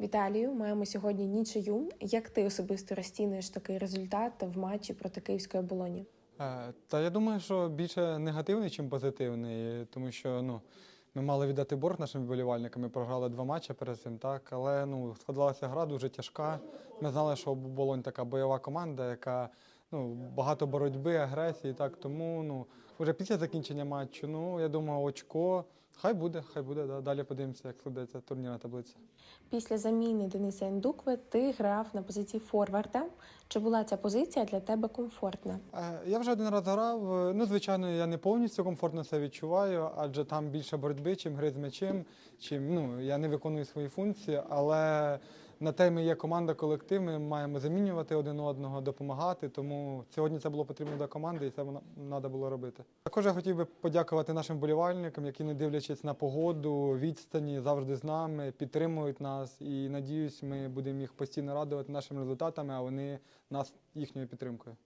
Віталію, маємо сьогодні нічию. Як ти особисто розцінюєш такий результат в матчі проти київської оболоні? Е, Та я думаю, що більше негативний, ніж позитивний, тому що ну, ми мали віддати борг нашим вболівальникам. Ми програли два матчі перед цим, так. Але ну, складалася гра дуже тяжка. Ми знали, що оболонь така бойова команда, яка ну, багато боротьби, агресії. Так, тому ну, вже після закінчення матчу, ну, я думаю, очко. Хай буде, хай буде. Да. Далі подивимося, як складеться турнірна таблиця. Після заміни Дениса Індукви ти грав на позиції форварда. Чи була ця позиція для тебе комфортна? Е, Я вже один раз грав. Ну, звичайно, я не повністю комфортно це відчуваю, адже там більше боротьби, чим гри з м'ячем, чим ну я не виконую свої функції, але на те ми є команда, колектив. Ми маємо замінювати один одного, допомагати. Тому сьогодні це було потрібно до команди, і це треба було робити. Також я хотів би подякувати нашим болівальникам, які, не дивлячись на погоду, відстані, завжди з нами, підтримують нас. І надіюсь, ми будемо їх постійно радувати нашими результатами, а вони нас їхньою підтримкою.